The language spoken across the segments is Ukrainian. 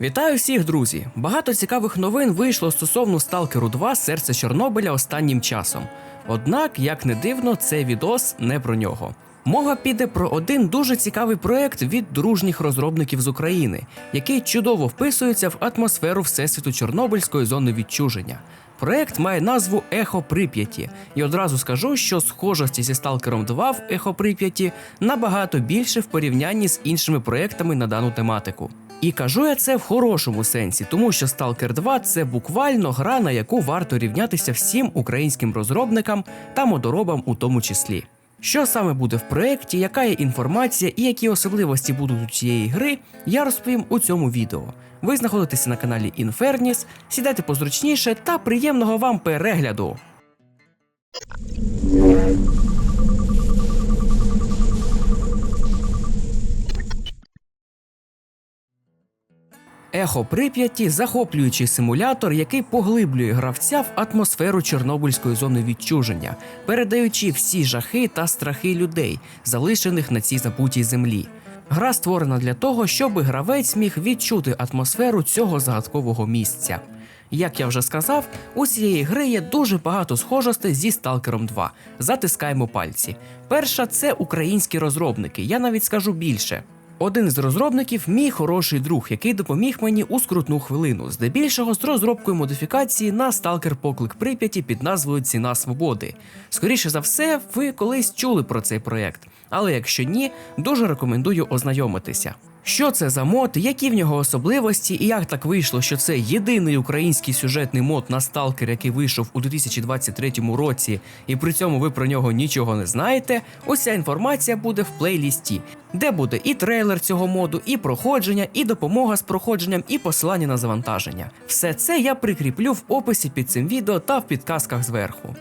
Вітаю всіх, друзі! Багато цікавих новин вийшло стосовно Сталкеру 2 Серце Чорнобиля останнім часом. Однак, як не дивно, цей відос не про нього. Мова піде про один дуже цікавий проект від дружніх розробників з України, який чудово вписується в атмосферу всесвіту Чорнобильської зони відчуження. Проект має назву Ехо Прип'яті, і одразу скажу, що схожості зі Сталкером 2 в Ехо Прип'яті набагато більше в порівнянні з іншими проектами на дану тематику. І кажу я це в хорошому сенсі, тому що Stalker 2 це буквально гра, на яку варто рівнятися всім українським розробникам та модоробам у тому числі. Що саме буде в проєкті, яка є інформація і які особливості будуть у цієї гри, я розповім у цьому відео. Ви знаходитеся на каналі Інферніс, сідайте позручніше та приємного вам перегляду! Ехо Прип'яті захоплюючий симулятор, який поглиблює гравця в атмосферу Чорнобильської зони відчуження, передаючи всі жахи та страхи людей, залишених на цій забутій землі. Гра створена для того, щоб гравець міг відчути атмосферу цього загадкового місця. Як я вже сказав, у цієї гри є дуже багато схожостей зі Stalker 2. Затискаємо пальці. Перша це українські розробники. Я навіть скажу більше. Один з розробників мій хороший друг, який допоміг мені у скрутну хвилину, здебільшого з розробкою модифікації на сталкер поклик Прип'яті під назвою Ціна свободи. Скоріше за все, ви колись чули про цей проект, але якщо ні, дуже рекомендую ознайомитися. Що це за мод, які в нього особливості, і як так вийшло, що це єдиний український сюжетний мод на сталкер, який вийшов у 2023 році, і при цьому ви про нього нічого не знаєте. Уся інформація буде в плейлісті, де буде і трейлер цього моду, і проходження, і допомога з проходженням, і посилання на завантаження. Все це я прикріплю в описі під цим відео та в підказках зверху.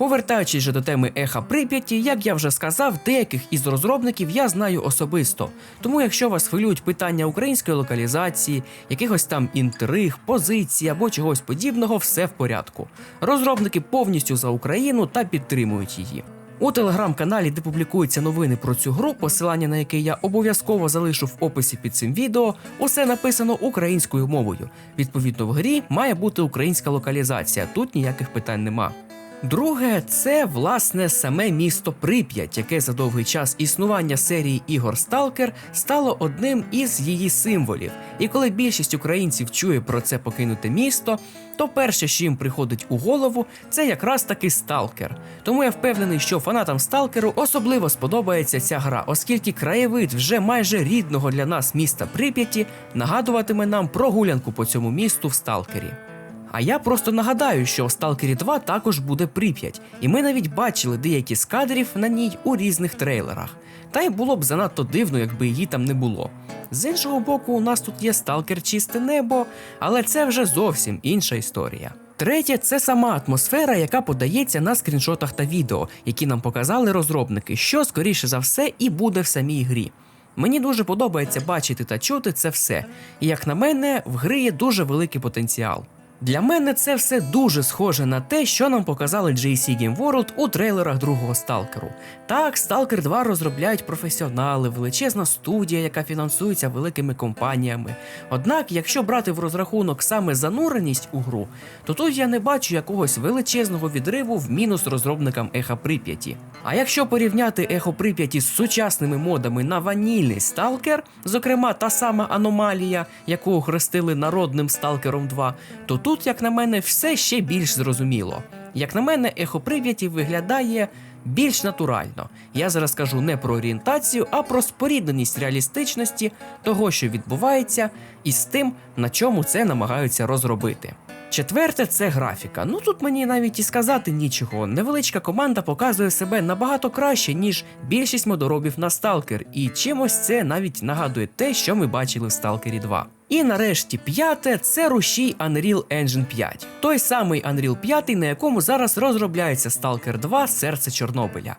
Повертаючись же до теми еха Прип'яті, як я вже сказав, деяких із розробників я знаю особисто. Тому, якщо вас хвилюють питання української локалізації, якихось там інтриг, позицій або чогось подібного, все в порядку. Розробники повністю за Україну та підтримують її. У телеграм-каналі, де публікуються новини про цю гру, посилання на яке я обов'язково залишу в описі під цим відео, усе написано українською мовою. Відповідно, в грі має бути українська локалізація, тут ніяких питань нема. Друге, це власне саме місто Прип'ять, яке за довгий час існування серії ігор Сталкер стало одним із її символів. І коли більшість українців чує про це покинуте місто, то перше, що їм приходить у голову, це якраз таки Сталкер. Тому я впевнений, що фанатам Сталкеру особливо сподобається ця гра, оскільки краєвид вже майже рідного для нас міста Прип'яті нагадуватиме нам прогулянку по цьому місту в Сталкері. А я просто нагадаю, що в Сталкері 2 також буде Прип'ять, і ми навіть бачили деякі з кадрів на ній у різних трейлерах. Та й було б занадто дивно, якби її там не було. З іншого боку, у нас тут є сталкер чисте небо, але це вже зовсім інша історія. Третє це сама атмосфера, яка подається на скріншотах та відео, які нам показали розробники, що скоріше за все і буде в самій грі. Мені дуже подобається бачити та чути це все, і як на мене, в гри є дуже великий потенціал. Для мене це все дуже схоже на те, що нам показали JC Game World у трейлерах другого сталкеру. Так, Stalker 2 розробляють професіонали, величезна студія, яка фінансується великими компаніями. Однак, якщо брати в розрахунок саме зануреність у гру, то тут я не бачу якогось величезного відриву в мінус розробникам Еха Прип'яті. А якщо порівняти Ехо Прип'яті з сучасними модами на ванільний сталкер, зокрема та сама аномалія, яку охрестили народним сталкером 2, то тут Тут, як на мене, все ще більш зрозуміло. Як на мене, ехо виглядає більш натурально. Я зараз кажу не про орієнтацію, а про спорідненість реалістичності того, що відбувається, і з тим, на чому це намагаються розробити. Четверте це графіка. Ну тут мені навіть і сказати нічого. Невеличка команда показує себе набагато краще, ніж більшість модоробів на Stalker, і чимось це навіть нагадує те, що ми бачили в Stalker 2. І нарешті п'яте це рушій Unreal Engine 5. Той самий Unreal 5, на якому зараз розробляється Stalker 2 Серце Чорнобиля.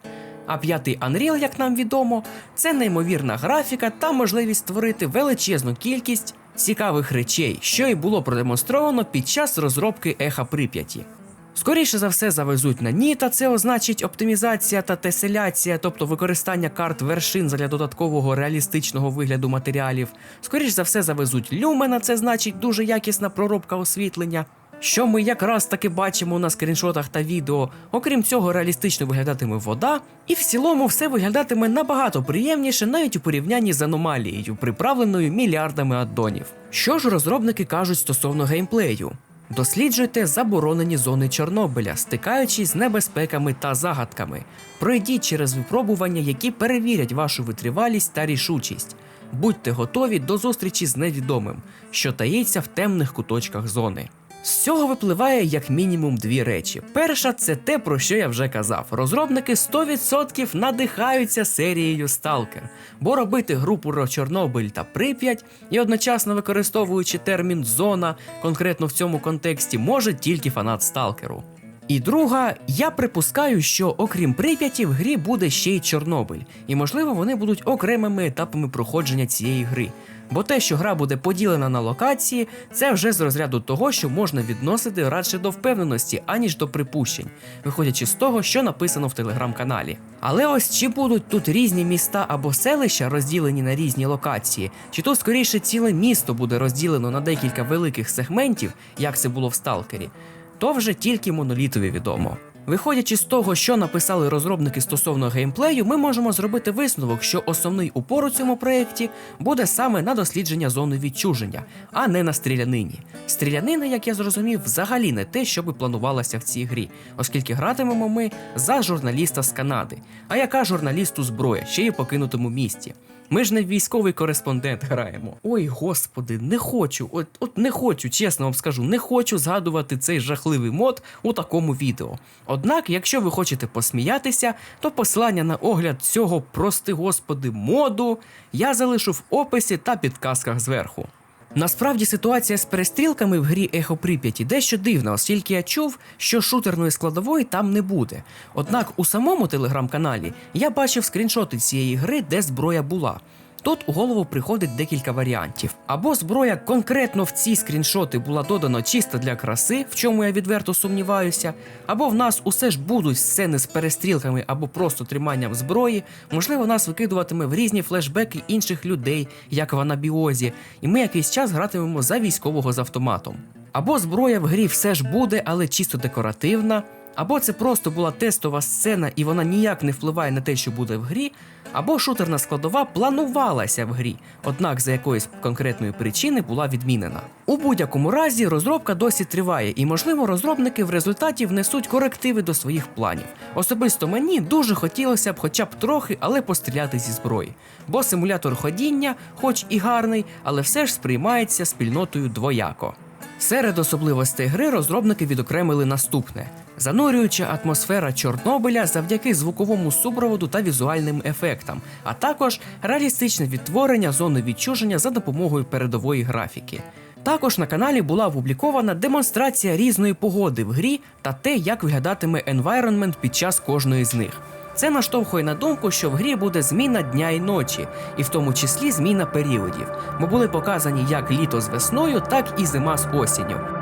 А п'ятий Unreal, як нам відомо, це неймовірна графіка та можливість створити величезну кількість цікавих речей, що і було продемонстровано під час розробки Еха Прип'яті. Скоріше за все завезуть на ні, та це означить оптимізація та теселяція, тобто використання карт вершин для додаткового реалістичного вигляду матеріалів. Скоріше за все завезуть люмена, це значить дуже якісна проробка освітлення. Що ми якраз таки бачимо на скріншотах та відео. Окрім цього, реалістично виглядатиме вода, і в цілому все виглядатиме набагато приємніше навіть у порівнянні з аномалією, приправленою мільярдами аддонів. Що ж розробники кажуть стосовно геймплею? Досліджуйте заборонені зони Чорнобиля, стикаючись з небезпеками та загадками. Пройдіть через випробування, які перевірять вашу витривалість та рішучість. Будьте готові до зустрічі з невідомим, що таїться в темних куточках зони. З цього випливає як мінімум дві речі. Перша це те, про що я вже казав. Розробники 100% надихаються серією Stalker, бо робити гру про Чорнобиль та Прип'ять і одночасно використовуючи термін зона, конкретно в цьому контексті, може тільки фанат Сталкеру. І друга, я припускаю, що окрім Прип'яті в грі буде ще й Чорнобиль, і можливо вони будуть окремими етапами проходження цієї гри. Бо те, що гра буде поділена на локації, це вже з розряду того, що можна відносити радше до впевненості, аніж до припущень, виходячи з того, що написано в телеграм-каналі. Але ось чи будуть тут різні міста або селища розділені на різні локації, чи то скоріше ціле місто буде розділено на декілька великих сегментів, як це було в Сталкері, то вже тільки монолітові відомо. Виходячи з того, що написали розробники стосовно геймплею, ми можемо зробити висновок, що основний упор у цьому проєкті буде саме на дослідження зони відчуження, а не на стрілянині. Стрілянина, як я зрозумів, взагалі не те, що би планувалося в цій грі, оскільки гратимемо ми за журналіста з Канади. А яка журналісту зброя, ще й покинутому місті? Ми ж не військовий кореспондент граємо. Ой, господи, не хочу. От, от не хочу, чесно вам скажу, не хочу згадувати цей жахливий мод у такому відео. Однак, якщо ви хочете посміятися, то посилання на огляд цього, прости господи, моду я залишу в описі та підказках зверху. Насправді ситуація з перестрілками в грі Ехо Прип'яті дещо дивна, оскільки я чув, що шутерної складової там не буде. Однак у самому телеграм-каналі я бачив скріншоти цієї гри, де зброя була. Тут у голову приходить декілька варіантів. Або зброя конкретно в ці скріншоти була додана чисто для краси, в чому я відверто сумніваюся, або в нас усе ж будуть сцени з перестрілками або просто триманням зброї, можливо, нас викидуватиме в різні флешбеки інших людей, як в анабіозі, і ми якийсь час гратимемо за військового з автоматом. Або зброя в грі все ж буде, але чисто декоративна. Або це просто була тестова сцена, і вона ніяк не впливає на те, що буде в грі, або шутерна складова планувалася в грі, однак за якоїсь конкретної причини була відмінена. У будь-якому разі розробка досі триває, і можливо розробники в результаті внесуть корективи до своїх планів. Особисто мені дуже хотілося б хоча б трохи, але постріляти зі зброї. Бо симулятор ходіння, хоч і гарний, але все ж сприймається спільнотою двояко. Серед особливостей гри розробники відокремили наступне: занурююча атмосфера Чорнобиля завдяки звуковому супроводу та візуальним ефектам, а також реалістичне відтворення зони відчуження за допомогою передової графіки. Також на каналі була опублікована демонстрація різної погоди в грі та те, як виглядатиме енвайронмент під час кожної з них. Це наштовхує на думку, що в грі буде зміна дня і ночі, і в тому числі зміна періодів, бо були показані як літо з весною, так і зима з осінню.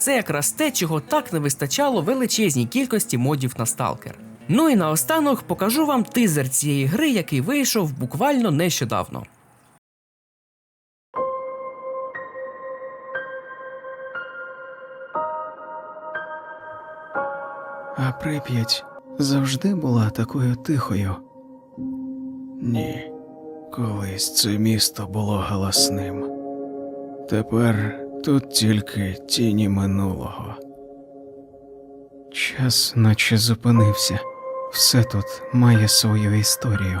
Це якраз те, чого так не вистачало величезній кількості модів на Stalker. Ну і наостанок покажу вам тизер цієї гри, який вийшов буквально нещодавно. А Прип'ять завжди була такою тихою. Ні, колись це місто було галасним. Тепер тут тільки тіні минулого. Час наче зупинився. Все тут має свою історію.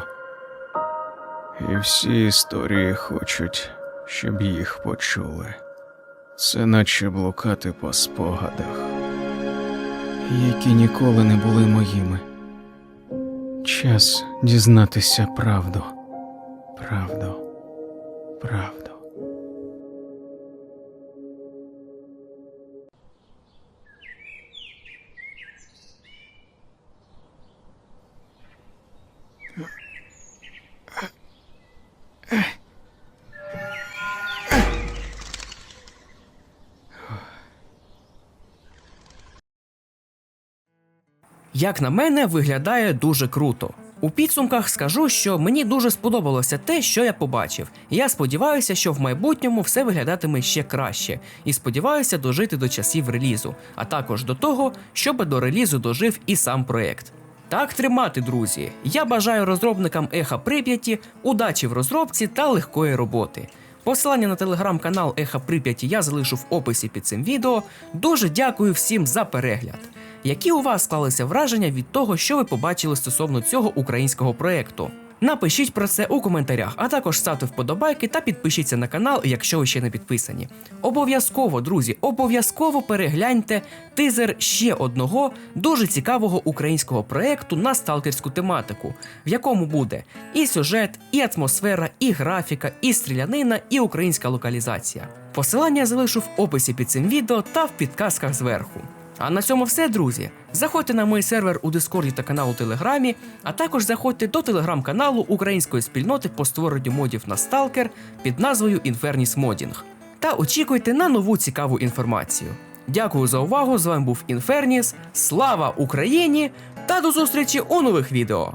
І всі історії хочуть, щоб їх почули. Це наче блукати по спогадах, які ніколи не були моїми. Час дізнатися правду. Правду. Правду. Як на мене, виглядає дуже круто. У підсумках скажу, що мені дуже сподобалося те, що я побачив. Я сподіваюся, що в майбутньому все виглядатиме ще краще, і сподіваюся дожити до часів релізу, а також до того, щоб до релізу дожив і сам проект. Так тримати, друзі. Я бажаю розробникам Еха Прип'яті удачі в розробці та легкої роботи. Посилання на телеграм-канал Еха Прип'яті я залишу в описі під цим відео. Дуже дякую всім за перегляд. Які у вас склалися враження від того, що ви побачили стосовно цього українського проєкту? Напишіть про це у коментарях, а також ставте вподобайки та підпишіться на канал, якщо ви ще не підписані. Обов'язково, друзі, обов'язково перегляньте тизер ще одного дуже цікавого українського проєкту на сталкерську тематику, в якому буде і сюжет, і атмосфера, і графіка, і стрілянина, і українська локалізація. Посилання залишу в описі під цим відео та в підказках зверху. А на цьому все, друзі. Заходьте на мій сервер у Дискорді та канал у Телеграмі, а також заходьте до телеграм-каналу української спільноти по створенню модів на Stalker під назвою Інферніс Модінг. Та очікуйте на нову цікаву інформацію. Дякую за увагу! З вами був Інферніс. Слава Україні! Та до зустрічі у нових відео!